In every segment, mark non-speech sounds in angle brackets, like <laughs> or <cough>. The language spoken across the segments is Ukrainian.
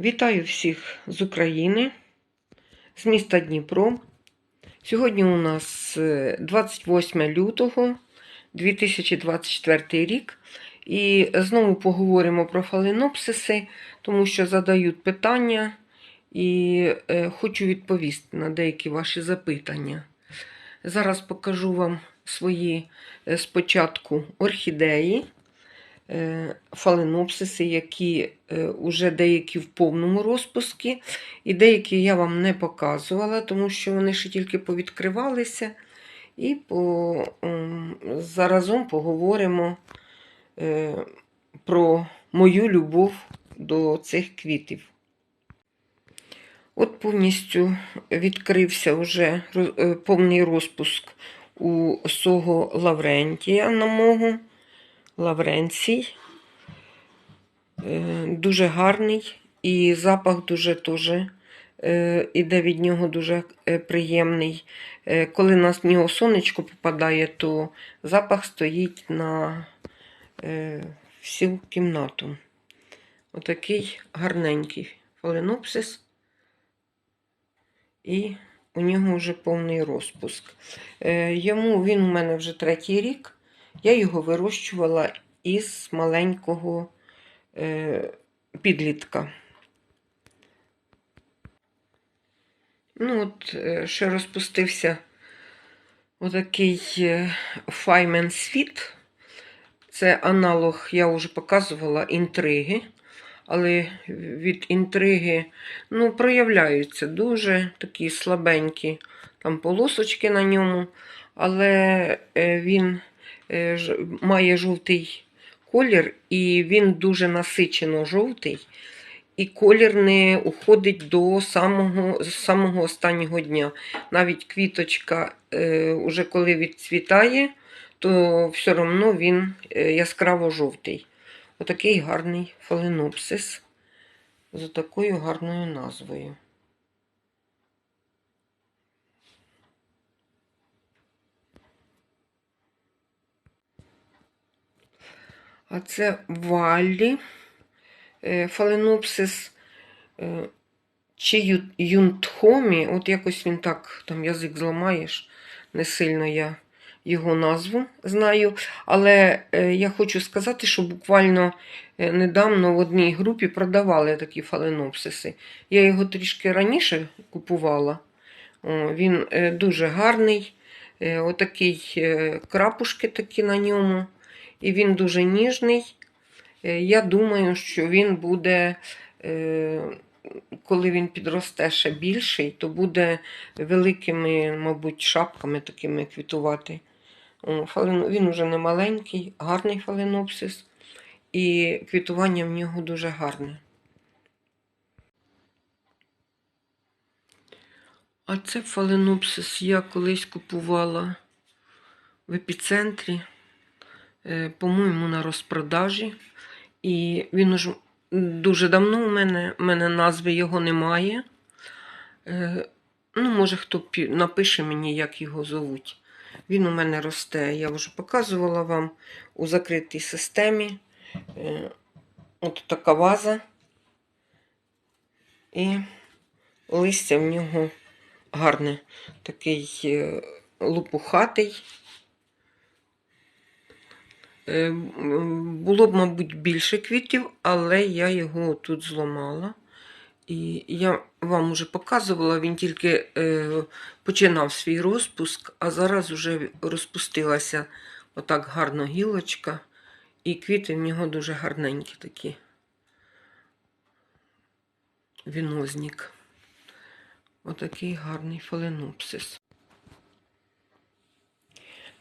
Вітаю всіх з України, з міста Дніпро. Сьогодні у нас е, 28 лютого 2024 рік. І знову поговоримо про фаленопсиси, тому що задають питання і е, хочу відповісти на деякі ваші запитання. Зараз покажу вам свої е, спочатку орхідеї, е, фаленопсиси, які вже деякі в повному розпуску, і деякі я вам не показувала, тому що вони ще тільки повідкривалися. І по, заразом поговоримо е, про мою любов до цих квітів. От повністю відкрився вже е, повний розпуск у сого Лаврентія на мого. Лавренцій. Е, Дуже гарний і запах дуже теж е, іде від нього дуже е, приємний. Коли на нього сонечко попадає, то запах стоїть на всю кімнату. Отакий гарненький фаленопсис. І у нього вже повний розпуск. Йому він у мене вже третій рік. Я його вирощувала із маленького е, підлітка. Ну, от е, ще розпустився отакий Файмен Світ. Це аналог, я вже показувала, інтриги. Але від інтриги ну, проявляються дуже такі слабенькі там полосочки на ньому. Але е, він має жовтий колір, і він дуже насичено жовтий. І колір не уходить до самого, самого останнього дня. Навіть квіточка, е, уже коли відцвітає, то все одно він е, яскраво жовтий. Отакий гарний фаленопсис з такою гарною назвою. А це Валлі, е, фаленопсис е, чи юнтхомі. От якось він так, там язик зламаєш, не сильно я його назву знаю. Але е, я хочу сказати, що буквально недавно в одній групі продавали такі фаленопсиси. Я його трішки раніше купувала. Він дуже гарний. Отакий крапушки такі на ньому. І він дуже ніжний. Е, Я думаю, що він буде, е, коли він підросте ще більший, то буде великими, мабуть, шапками такими квітувати. Він уже не маленький, гарний фаленопсис, і квітування в нього дуже гарне. А це фаленопсис я колись купувала в епіцентрі, по-моєму, на розпродажі. І він уже дуже давно у мене, у мене назви його немає. Е, Ну, може, хто напише мені, як його зовуть. Він у мене росте, я вже показувала вам у закритій системі. Е, От така ваза. І листя в нього гарне, такий е, лопухатий. Е, Було б, мабуть, більше квітів, але я його тут зламала. І я вам уже показувала, він тільки е, починав свій розпуск, а зараз вже розпустилася отак гарно гілочка. І квіти в нього дуже гарненькі такі. Вінозник. Отакий гарний фаленопсис.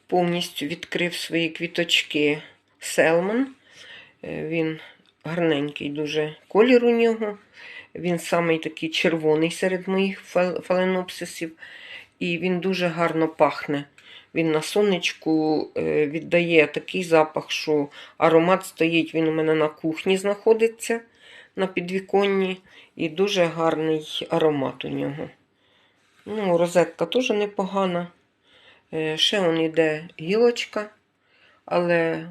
Повністю відкрив свої квіточки Селман. Е, Він гарненький дуже колір у нього. Він самий такий червоний серед моїх фаленопсисів. І він дуже гарно пахне. Він на сонечку е, віддає такий запах, що аромат стоїть. Він у мене на кухні знаходиться на підвіконні. І дуже гарний аромат у нього. Ну, розетка теж непогана. Е, Ще он іде гілочка, але,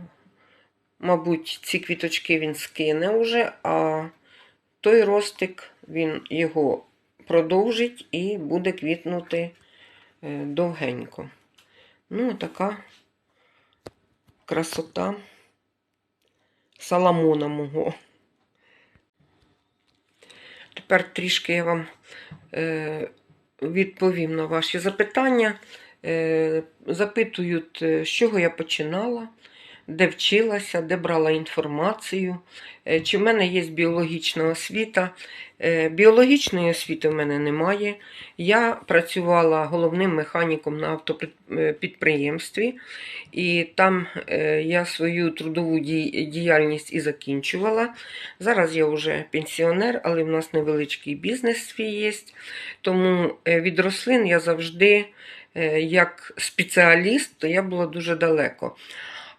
мабуть, ці квіточки він скине вже, а той ростик він його продовжить і буде квітнути е, довгенько. Ну, така красота саламона мого. Тепер трішки я вам е, відповім на ваші запитання. Е, запитують, е, з чого я починала, де вчилася, де брала інформацію, е, чи в мене є біологічна освіта. Біологічної освіти в мене немає. Я працювала головним механіком на автопідприємстві, і там я свою трудову діяльність і закінчувала. Зараз я вже пенсіонер, але в нас невеличкий бізнес свій є. Тому від рослин я завжди, як спеціаліст, то я була дуже далеко.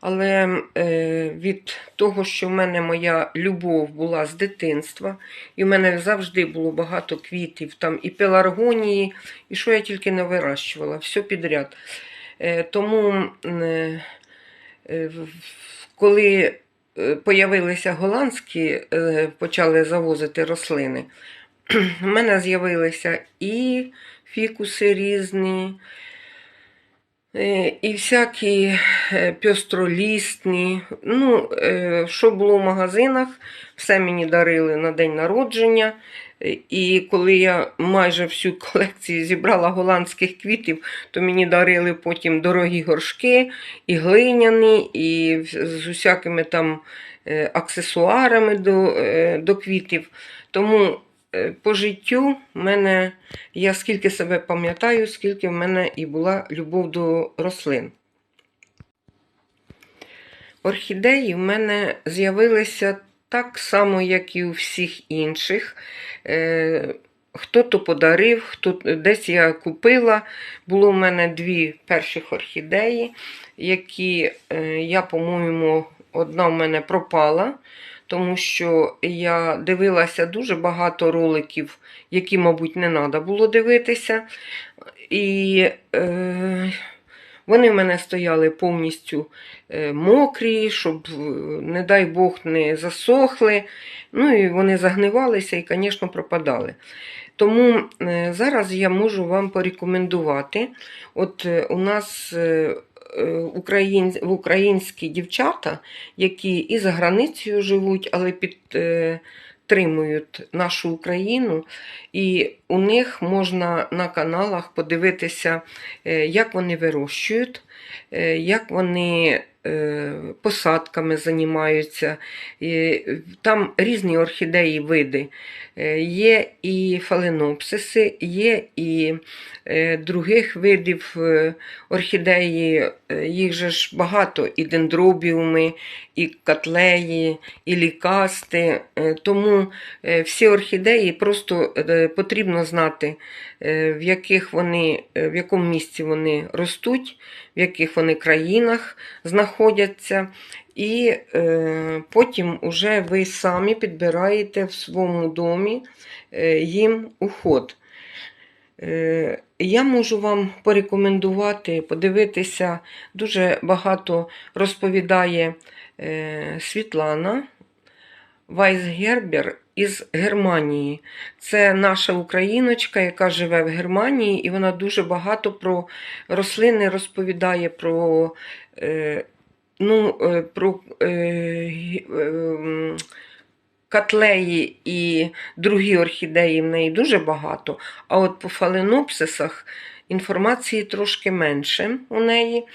Але е, від того, що в мене моя любов була з дитинства, і в мене завжди було багато квітів, там і пеларгонії, і що я тільки не вирощувала, все підряд. Е, тому, е, е, коли е, появилися голландські, е, почали завозити рослини, <clears throat> в мене з'явилися і фікуси різні, е, і всякі е, пьостролісні. Ну, е, що було в магазинах, все мені дарили на день народження. Е, І коли я майже всю <laughs> колекцію зібрала голландських квітів, то мені дарили потім дорогі горшки, і глиняні, і з усякими там е, аксесуарами до, е, до квітів. Тому е, по життю мене, я скільки себе пам'ятаю, скільки в мене і була любов до рослин. Орхідеї в мене з'явилися так само, як і у всіх інших. Е, Хто-то подарив, хто десь я купила. Було в мене дві перших орхідеї, які е, я, по-моєму, одна в мене пропала, тому що я дивилася дуже багато роликів, які, мабуть, не треба було дивитися. І е, вони в мене стояли повністю е, мокрі, щоб, е, не дай Бог, не засохли. Ну і вони загнивалися і, звісно, пропадали. Тому е, зараз я можу вам порекомендувати. От у нас в українські дівчата, які і за границею живуть, але підтримують нашу Україну, і у них можна на каналах подивитися, е, як вони вирощують, е, як вони е, посадками займаються. Там різні орхідеї види. Е, Є і фаленопсиси, є і е, других видів е, орхідеї, е, їх же ж багато, і дендробіуми, і котлеї, і лікасти. Е, Тому е, всі орхідеї просто е, потрібно знати, е, в яких вони, е, в якому місці вони ростуть, в яких вони країнах знаходяться. І е, потім уже ви самі підбираєте в своєму домі е, їм уход. Е, я можу вам порекомендувати, подивитися, дуже багато розповідає е, Світлана Вайсгербер із Германії. Це наша україночка, яка живе в Германії, і вона дуже багато про рослини розповідає, про, е, ну, е, про е, котлеї і другі орхідеї в неї дуже багато. А от по фаленопсисах інформації трошки менше у неї.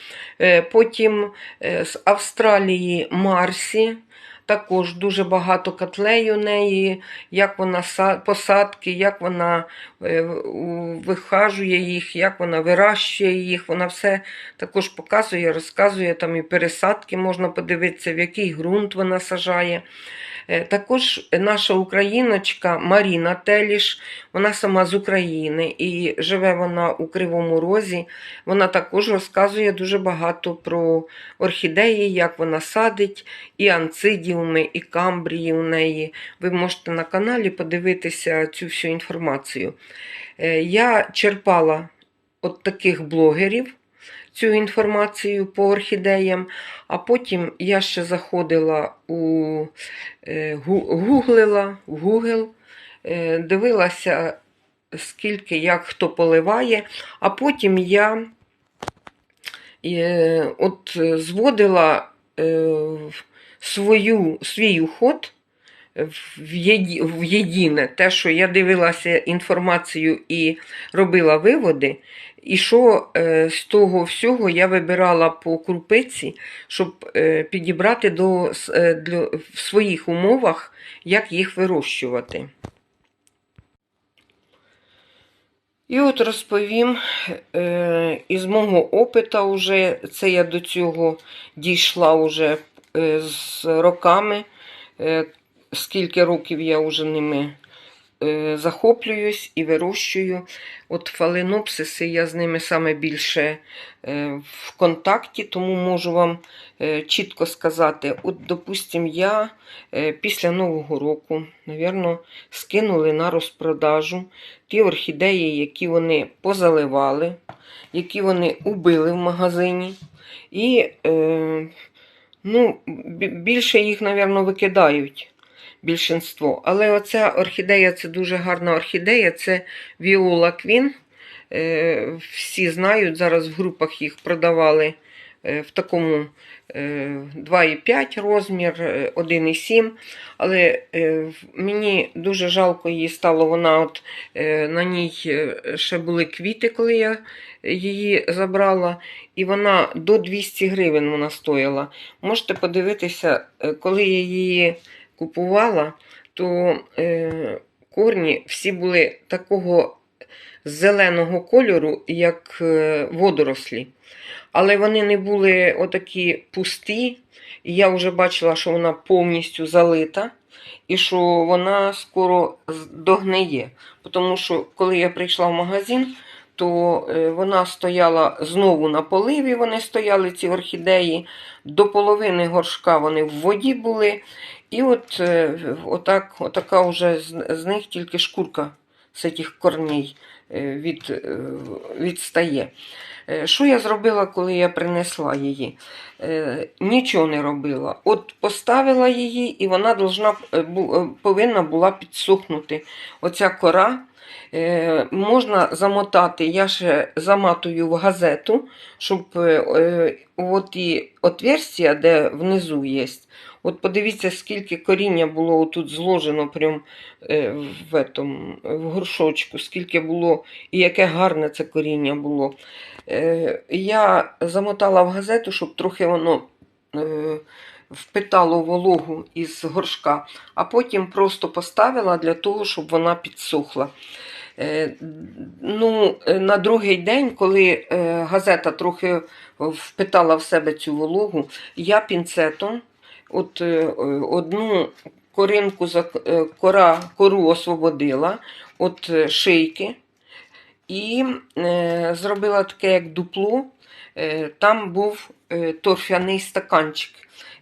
Потім з Австралії Марсі. Також дуже багато котлей у неї, як вона посадки, як вона е, вихажує їх, як вона вирощує їх. Вона все також показує, розказує там і пересадки можна подивитися, в який ґрунт вона сажає. Е, Також наша україночка Маріна Теліш, вона сама з України і живе вона у Кривому Розі. Вона також розказує дуже багато про орхідеї, як вона садить, і анцидіуми, і камбрії у неї. Ви можете на каналі подивитися цю всю інформацію. Е, Я черпала от таких блогерів. цю інформацію по орхідеям, а потім я ще заходила у е, гуглила в Google, е, дивилася, скільки як хто поливає, а потім я е, от зводила свою, свій уход в, єді, в єдине, те, що я дивилася інформацію і робила виводи, і що е, з того всього я вибирала по крупиці, щоб е, підібрати до, е, для, в своїх умовах, як їх вирощувати. І от розповім е, із мого опита, уже, це я до цього дійшла уже е, з роками, е, скільки років я вже ними е, захоплююсь і вирощую. От фаленопсиси, я з ними саме більше е, в контакті, тому можу вам е, чітко сказати: от, допустим, я е, після Нового року, навірно, скинули на розпродажу ті орхідеї, які вони позаливали, які вони убили в магазині. І е, ну, більше їх, напевно, викидають більшинство. Але оця орхідея це дуже гарна орхідея, це Віола Квін. Е, всі знають, зараз в групах їх продавали в такому е, 2,5 розмір, е, 1,7. Але е, мені дуже жалко її стало. Вона от е, на ній е, ще були квіти, коли я її забрала. І вона до 200 гривень вона стоїла. Можете подивитися, е, коли я її купувала, то е, корні всі були такого зеленого кольору, як е, водорослі. Але вони не були отакі пусті. І я вже бачила, що вона повністю залита, і що вона скоро догниє. Тому що коли я прийшла в магазин, то е, вона стояла знову на поливі, вони стояли, ці орхідеї. До половини горшка вони в воді були. І от е, отак, отака вже з, них тільки шкурка з цих корней від, е, відстає. Е, Що я зробила, коли я принесла її? Е, Нічого не робила. От поставила її, і вона должна, е, е, повинна була підсохнути. Оця кора. Е, можна замотати, я ще заматую в газету, щоб е, е, от і отверстия, де внизу є. От подивіться, скільки коріння було тут зложено прям е, в, этом, в горшочку, скільки було, і яке гарне це коріння було. Е, я замотала в газету, щоб трохи воно е, впитало вологу із горшка, а потім просто поставила для того, щоб вона підсохла. Ну, на другий день, коли газета трохи впитала в себе цю вологу, я пінцетом от, е, одну коринку е, кора, кору освободила от е, шийки і зробила таке, як дупло. Там був торфяний стаканчик.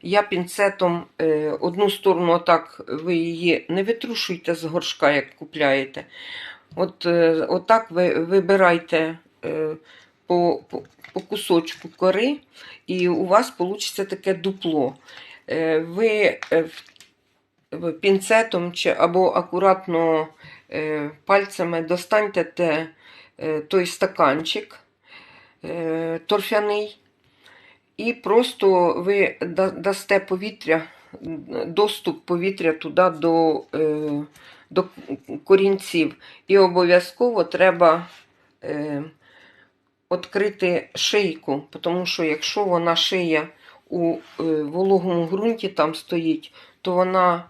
Я пінцетом одну сторону, отак ви її не витрушуйте з горшка, як купляєте. От, отак ви вибирайте по, по, по кусочку кори, і у вас вийде таке дупло. Е, ви е, в- в- пінцетом чи або акуратно е, пальцями достаньте те, той стаканчик торфяний, і просто ви дасте повітря, доступ повітря туди до, до корінців. І обов'язково треба відкрити шийку, тому що якщо вона шия у е, вологому ґрунті там стоїть, то вона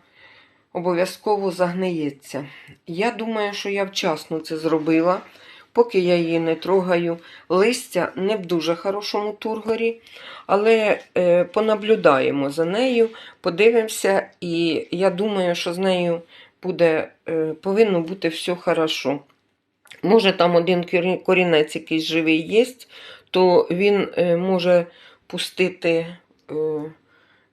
обов'язково загниється. Я думаю, що я вчасно це зробила. Поки я її не трогаю, листя не в дуже хорошому тургорі, але е, понаблюдаємо за нею, подивимося, і я думаю, що з нею буде, е, повинно бути все хорошо. Може, там один корінець якийсь живий є, то він може пустити,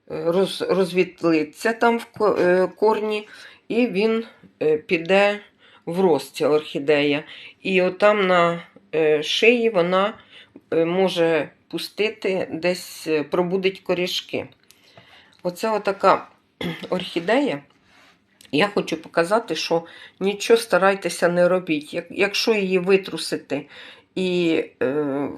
роз, розвітлиться там в е, корні, і він е, піде в рост, ця орхідея. І отам на е, шиї вона е, може пустити, десь е, пробудить корішки. Оце отака <clears throat> орхідея. Я хочу показати, що нічого старайтеся не робіть. Якщо її витрусити і е,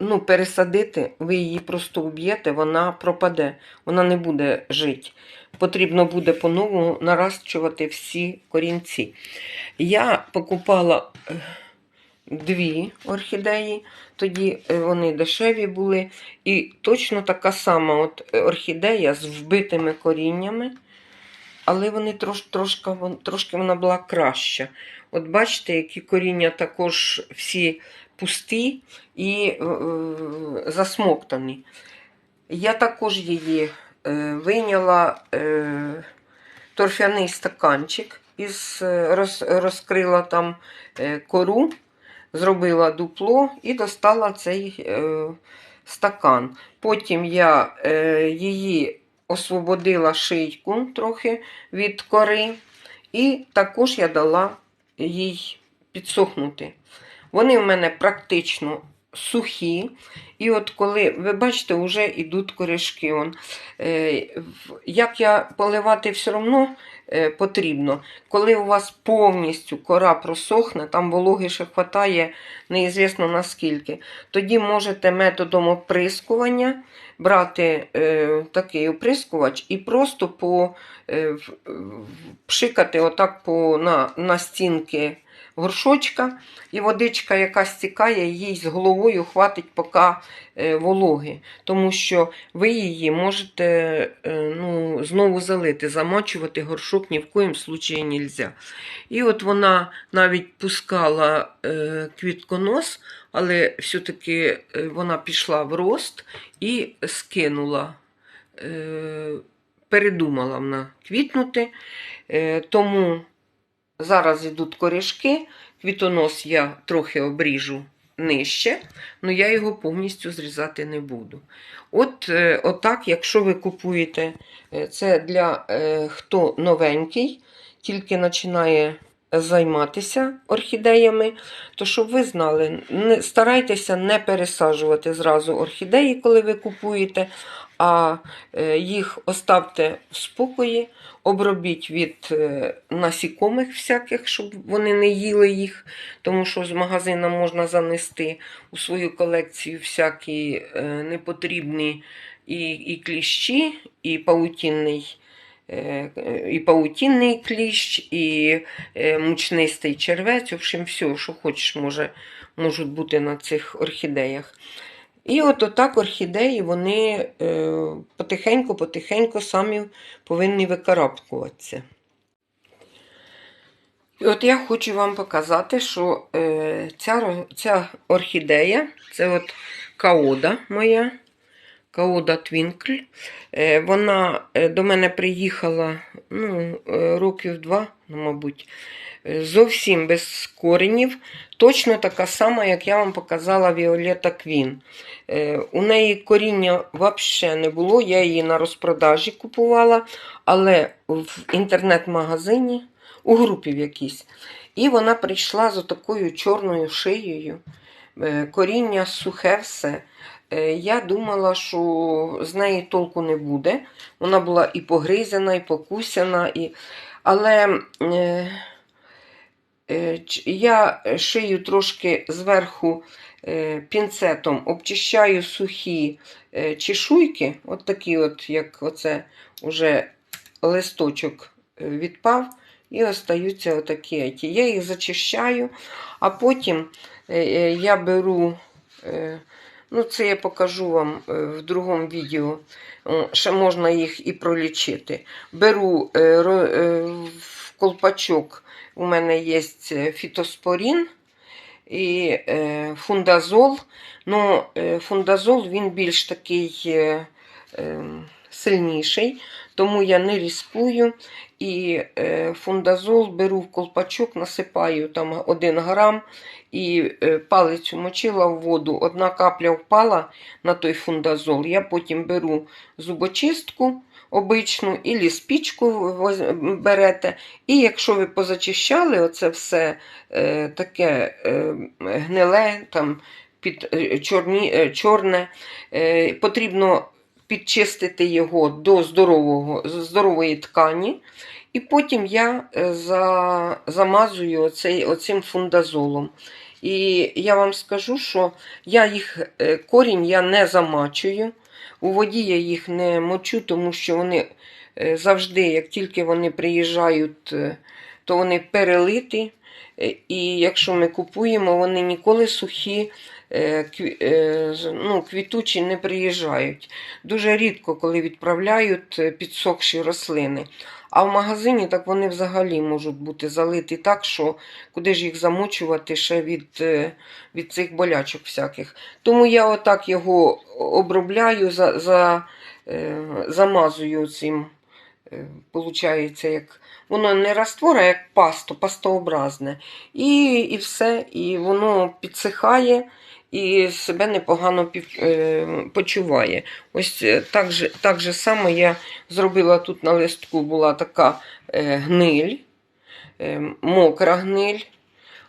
ну, пересадити, ви її просто уб'єте, вона пропаде, вона не буде жити. Потрібно буде по-новому наращувати всі корінці. Я покупала е, дві орхідеї, тоді е, вони дешеві були. І точно така сама от орхідея з вбитими коріннями, але вони трош, трошки, трошки вона була краща. От бачите, які коріння також всі пусті і е, е, засмоктані. Я також її е, вийняла е, торфяний стаканчик із е, роз, розкрила там е, кору, зробила дупло і достала цей е, стакан. Потім я е, її освободила шийку трохи від кори, і також я дала їй підсохнути. Вони в мене практично сухі. І от коли, ви бачите, вже йдуть корішки. Е, як я поливати все одно потрібно. Коли у вас повністю кора просохне, там вологи ще хватає неізвісно наскільки, тоді можете методом оприскування брати е, такий оприскувач і просто по, е, пшикати отак по, на, на стінки горшочка, і водичка, яка стікає, їй з головою хватить поки е, вологи. Тому що ви її можете е, ну, знову залити, замочувати горшок ні в коїм случаї не можна. І от вона навіть пускала е, квітконос, але все-таки вона пішла в рост і скинула. Передумала вона квітнути. Тому зараз йдуть корішки. Квітонос я трохи обріжу нижче, але я його повністю зрізати не буду. От е, отак, якщо ви купуєте е, це для е, хто новенький, тільки починає займатися орхідеями, то щоб ви знали, не, старайтеся не пересаджувати зразу орхідеї, коли ви купуєте, а е, їх оставте в спокої, обробіть від е, насікомих всяких, щоб вони не їли їх, тому що з магазину можна занести у свою колекцію всякі е, непотрібні і, і кліщі, і паутінний. Е, І паутінний кліщ, і е, мучнистий червець, в общем, все, що хочеш, може, можуть бути на цих орхідеях. І от отак орхідеї вони потихеньку-потихеньку самі повинні викарабкуватися. І от я хочу вам показати, що е, ця, ця орхідея, це от каода моя, каода Твінкль. Е, вона е, до мене приїхала ну, е, років два, ну, мабуть, зовсім без коренів. Точно така сама, як я вам показала Віолета Квін. У неї коріння взагалі не було. Я її на розпродажі купувала, але в інтернет-магазині, у групі в якійсь. І вона прийшла з такою чорною шиєю. Коріння сухе все. Е, Я думала, що з неї толку не буде. Вона була і погризена, і покусяна. І... Але е, е, я шию трошки зверху е, пінцетом, обчищаю сухі е, чешуйки, от такі, от, як оце уже листочок е, відпав, і остаються отакі. Я їх зачищаю, а потім е, е, я беру. е, Ну, це я покажу вам е, в другому відео. Ще можна їх і пролічити. Беру е, е, в колпачок, у мене є фітоспорін і фундазол. Ну, фундазол він більш такий е, е, сильніший, тому я не різкую. І е, фундазол беру в колпачок, насипаю там 1 грам і е, палицю мочила в воду. Одна капля впала на той фундазол. Я потім беру зубочистку обичну і ліспічку воз- берете. І якщо ви позачищали оце все е, таке гниле, там під чорні, чорне. Потрібно підчистити його до здорового, здорової ткані. І потім я е, за, замазую оцей, оцим фундазолом. І я вам скажу, що я їх е, корінь я не замачую. У воді я їх не мочу, тому що вони е, завжди, як тільки вони приїжджають, то вони перелиті. І якщо ми купуємо, вони ніколи сухі, ну, квітучі не приїжджають. Дуже рідко, коли відправляють е, підсохші рослини. А в магазині так вони взагалі можуть бути залиті так, що куди ж їх замочувати ще від, е, від цих болячок всяких. Тому я отак його обробляю, за, за, е, замазую цим. е, Получається, як воно не раствор, а як пасто, пастообразне. І, і все, і воно підсихає і себе непогано е, почуває. Ось е, так же, так же само я зробила тут на листку була така е, гниль, мокра гниль,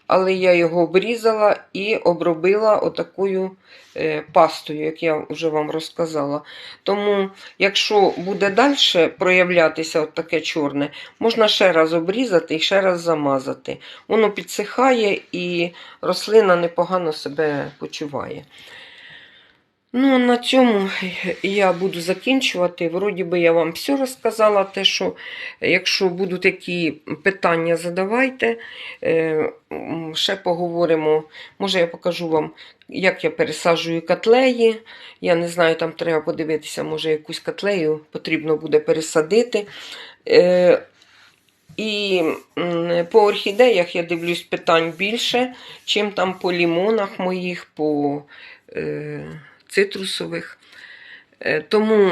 але я його обрізала і обробила отакою е, пастою, як я вже вам розказала. Тому, якщо буде далі проявлятися от таке чорне, можна ще раз обрізати і ще раз замазати. Воно підсихає і рослина непогано себе почуває. Ну, на цьому я буду закінчувати. Вроді би я вам все розказала, те, що якщо будуть які питання, задавайте. Е, Ще поговоримо. Може, я покажу вам, як я пересаджую котлеї. Я не знаю, там треба подивитися, може, якусь котлею потрібно буде пересадити. Е, І по орхідеях я дивлюсь питань більше, чим там по лімонах моїх, по е, цитрусових. Е, Тому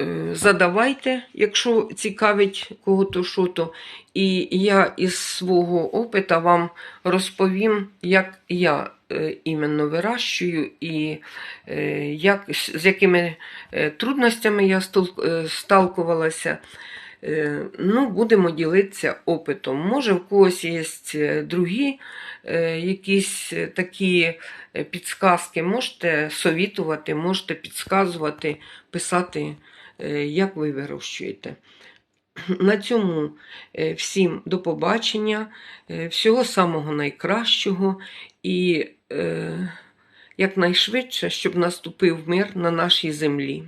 е, задавайте, якщо цікавить кого-то що то. І я із свого опита вам розповім, як я е, іменно вирощую і як, з якими трудностями я сталкувалася. Е, Ну, будемо ділитися опитом. Може, в когось є е, другі е, якісь такі підсказки. Можете совітувати, можете підсказувати, писати, як ви вирощуєте. <clears throat> На цьому всім до побачення, всього самого найкращого і якнайшвидше, щоб наступив мир на нашій землі.